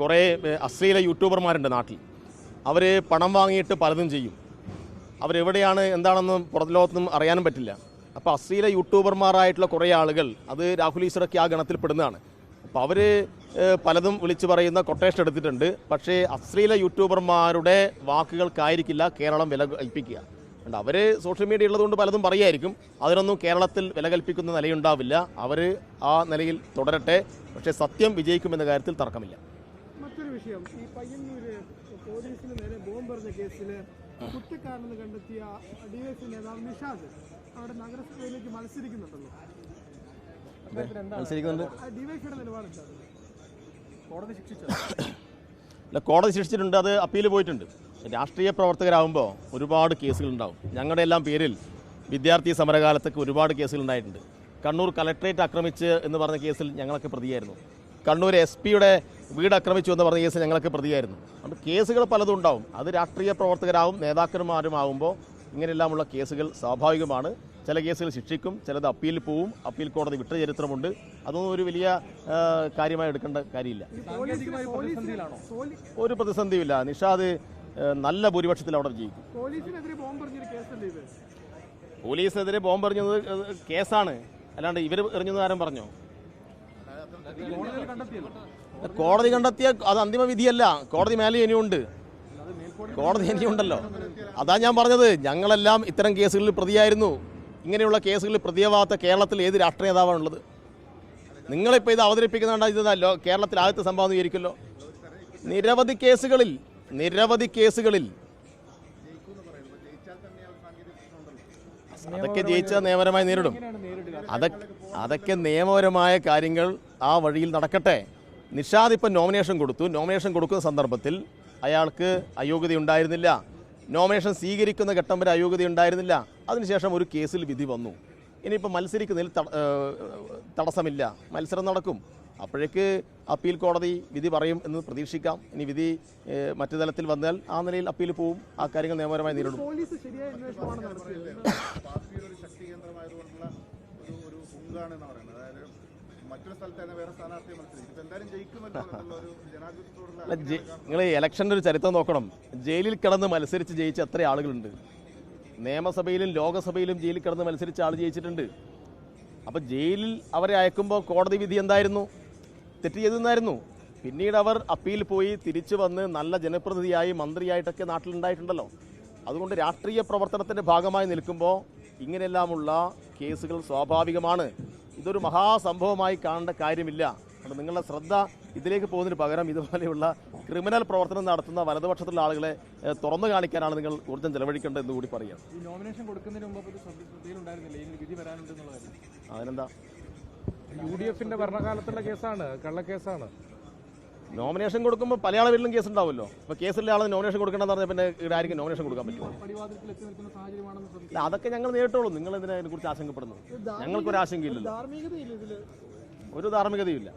കുറേ അശ്ലീല യൂട്യൂബർമാരുണ്ട് നാട്ടിൽ. അവർ പണം വാങ്ങിയിട്ട് പലതും ചെയ്യും. അവരെവിടെയാണ് എന്താണെന്ന് പുറത്ത് ലോകത്തൊന്നും അറിയാനും പറ്റില്ല. അപ്പോൾ അശ്ലീല യൂട്യൂബർമാരായിട്ടുള്ള കുറേ ആളുകൾ അത് രാഹുൽ ഈശ്വറൊക്കെ ആ ഗണത്തിൽ പെടുന്നതാണ് അപ്പോൾ അവർ പലതും വിളിച്ചു പറയുന്ന കൊട്ടേഷൻ എടുത്തിട്ടുണ്ട്. പക്ഷേ അശ്ലീല യൂട്യൂബർമാരുടെ വാക്കുകൾക്കായിരിക്കില്ല കേരളം വില കൽപ്പിക്കുക. അതുകൊണ്ട് അവർ സോഷ്യൽ മീഡിയ ഉള്ളതുകൊണ്ട് പലതും പറയായിരിക്കും. അതിനൊന്നും കേരളത്തിൽ വില കൽപ്പിക്കുന്ന നിലയുണ്ടാവില്ല. അവർ ആ നിലയിൽ തുടരട്ടെ. പക്ഷേ സത്യം വിജയിക്കുമെന്ന കാര്യത്തിൽ തർക്കമില്ല. വിഷയം. ഈ പയ്യന്നൂര് പോലീസിന് നേരെ ബോംബെറിഞ്ഞ കേസിൽ കുറ്റക്കാരനെന്ന് കണ്ടെത്തിയ ഡിവൈഎഫ്ഐ നേതാവ് നിഷാദ് അവിടെ നഗരസഭയിലേക്ക് മത്സരിക്കുന്നുണ്ടല്ലോ. കോടതി അല്ല കോടതി ശിക്ഷിച്ചിട്ടുണ്ട്. അത് അപ്പീൽ പോയിട്ടുണ്ട്. രാഷ്ട്രീയ പ്രവർത്തകരാകുമ്പോൾ ഒരുപാട് കേസുകളുണ്ടാവും. ഞങ്ങളുടെ എല്ലാം പേരിൽ വിദ്യാർത്ഥി സമരകാലത്തൊക്കെ ഒരുപാട് കേസുകൾ ഉണ്ടായിട്ടുണ്ട് കണ്ണൂർ കലക്ട്രേറ്റ് ആക്രമിച്ച് എന്ന് പറഞ്ഞ കേസിൽ ഞങ്ങളൊക്കെ പ്രതിയായിരുന്നു. കണ്ണൂർ എസ് പിയുടെ വീട് ആക്രമിച്ചു എന്ന് പറഞ്ഞ കേസ് ഞങ്ങൾക്ക് പ്രതിയായിരുന്നു. അപ്പോൾ കേസുകൾ പലതും ഉണ്ടാവും. അത് രാഷ്ട്രീയ പ്രവർത്തകരാവും നേതാക്കന്മാരുമാവുമ്പോൾ ഇങ്ങനെയെല്ലാമുള്ള കേസുകൾ സ്വാഭാവികമാണ്. ചില കേസുകൾ ശിക്ഷിക്കും ചിലത് അപ്പീൽ പോവും. അപ്പീൽ കോടതി വിട്ട ചരിത്രമുണ്ട്. അതൊന്നും ഒരു വലിയ കാര്യമായി എടുക്കേണ്ട കാര്യമില്ല. ഒരു പ്രതിസന്ധിയുമില്ല. നിഷാദ് നല്ല ഭൂരിപക്ഷത്തിൽ അവിടെ ജയിക്കും പോലീസിനെതിരെ ബോംബെറിഞ്ഞത് കേസാണ്. അല്ലാണ്ട് ഇവർ എറിഞ്ഞത് ആരും പറഞ്ഞോ? കോടതി കണ്ടെത്തിയ അത് അന്തിമ വിധിയല്ല. കോടതി മേലെ ഇനിയുണ്ട്. കോടതി ഇനിയുണ്ടല്ലോ. അതാ ഞാൻ പറഞ്ഞത് ഞങ്ങളെല്ലാം ഇത്തരം കേസുകളിൽ പ്രതിയായിരുന്നു. ഇങ്ങനെയുള്ള കേസുകളിൽ പ്രതിയാവാത്ത കേരളത്തിൽ ഏത് രാഷ്ട്രീയ നേതാവാണുള്ളത്? നിങ്ങളിപ്പോൾ ഇത് അവതരിപ്പിക്കുന്നുണ്ട് ഇത് ലോ- കേരളത്തിൽ ആദ്യത്തെ സംഭവം വിചാരിക്കുമല്ലോ. നിരവധി കേസുകളിൽ നിരവധി കേസുകളിൽ അതൊക്കെ ജയിച്ചാൽ നിയമപരമായി നേരിടും. അതൊക്കെ അതൊക്കെ നിയമപരമായ കാര്യങ്ങൾ ആ വഴിയിൽ നടക്കട്ടെ. നിഷാദ് ഇപ്പം നോമിനേഷൻ കൊടുത്തു. നോമിനേഷൻ കൊടുക്കുന്ന സന്ദർഭത്തിൽ അയാൾക്ക് അയോഗ്യത ഉണ്ടായിരുന്നില്ല. നോമിനേഷൻ സ്വീകരിക്കുന്ന ഘട്ടം വരെ അയോഗ്യത ഉണ്ടായിരുന്നില്ല. അതിനുശേഷം ഒരു കേസിൽ വിധി വന്നു. ഇനിയിപ്പോൾ മത്സരിക്കുന്നതിൽ തടസ്സമില്ല. മത്സരം നടക്കും. അപ്പോഴേക്ക് അപ്പീൽ കോടതി വിധി പറയും എന്ന് പ്രതീക്ഷിക്കാം. ഇനി വിധി മറ്റു തലത്തിൽ വന്നാൽ ആ നിലയിൽ അപ്പീൽ പോവും. ആ കാര്യങ്ങൾ നിയമപരമായി നേരിടും. ശക്തി കേന്ദ്രമായതുകൊണ്ടുള്ള ഒരു ഒരു അതായത് മറ്റൊരു സ്ഥലത്ത് തന്നെ വേറെ സ്ഥാനാർത്ഥിയെ മത്സരിക്കും. ഇപ്പൊ എന്തായാലും ജയിക്കുമല്ലോ എന്നുള്ള ഒരു ജനാധിപത്യത്തോടുള്ള അല്ല നിങ്ങൾ ഇലക്ഷന്റെ ഒരു ചരിത്രം നോക്കണം. ജയിലിൽ കിടന്ന് മത്സരിച്ച് ജയിച്ച എത്ര ആളുകളുണ്ട്? നിയമസഭയിലും ലോകസഭയിലും ജയിലിൽ കിടന്ന് മത്സരിച്ച് ആൾ ജയിച്ചിട്ടുണ്ട്. അപ്പോൾ ജയിലിൽ അവരെ അയക്കുമ്പോൾ കോടതി വിധി എന്തായിരുന്നു? തെറ്റ് ചെയ്തെന്നായിരുന്നു. പിന്നീട് അവർ അപ്പീൽ പോയി തിരിച്ചു വന്ന് നല്ല ജനപ്രതിനിധിയായി മന്ത്രിയായിട്ടൊക്കെ നാട്ടിലുണ്ടായിട്ടുണ്ടല്ലോ. അതുകൊണ്ട് രാഷ്ട്രീയ പ്രവർത്തനത്തിന്റെ ഭാഗമായി നിൽക്കുമ്പോൾ ഇങ്ങനെയെല്ലാമുള്ള കേസുകൾ സ്വാഭാവികമാണ്. ഇതൊരു മഹാസംഭവമായി കാണേണ്ട കാര്യമില്ല. അതുകൊണ്ട് നിങ്ങളുടെ ശ്രദ്ധ ഇതിലേക്ക് പോകുന്നതിന് പകരം ഇതുപോലെയുള്ള ക്രിമിനൽ പ്രവർത്തനം നടത്തുന്ന വലതുപക്ഷത്തിലുള്ള ആളുകളെ തുറന്നു കാണിക്കാനാണ് നിങ്ങൾ ഊർജം ചെലവഴിക്കേണ്ടത് എന്ന് കൂടി പറയാം അതിനെന്താ? യു ഡി എഫിന്റെ ഭരണകാലത്തുള്ള കേസാണ് കള്ളക്കേസാണ്. നോമിനേഷൻ കൊടുക്കുമ്പോൾ പല ആളുകളിലും കേസ് ഉണ്ടാവുമല്ലോ. അപ്പോൾ കേസിലെ ആളെ നോമിനേഷൻ കൊടുക്കണമെന്ന് പറഞ്ഞാൽ പിന്നെ ഇവിടെ ആയിരിക്കും നോമിനേഷൻ കൊടുക്കാൻ പറ്റുമോ? അല്ല അതൊക്കെ ഞങ്ങൾ നേരിട്ടോളൂ. നിങ്ങൾ ഇതിനെ കുറിച്ച് ആശങ്കപ്പെടുന്നു ഞങ്ങൾക്കൊരു ആശങ്കയില്ലല്ലോ ധാർമ്മികതയില്ല ഒരു ധാർമ്മികതയുമില്ല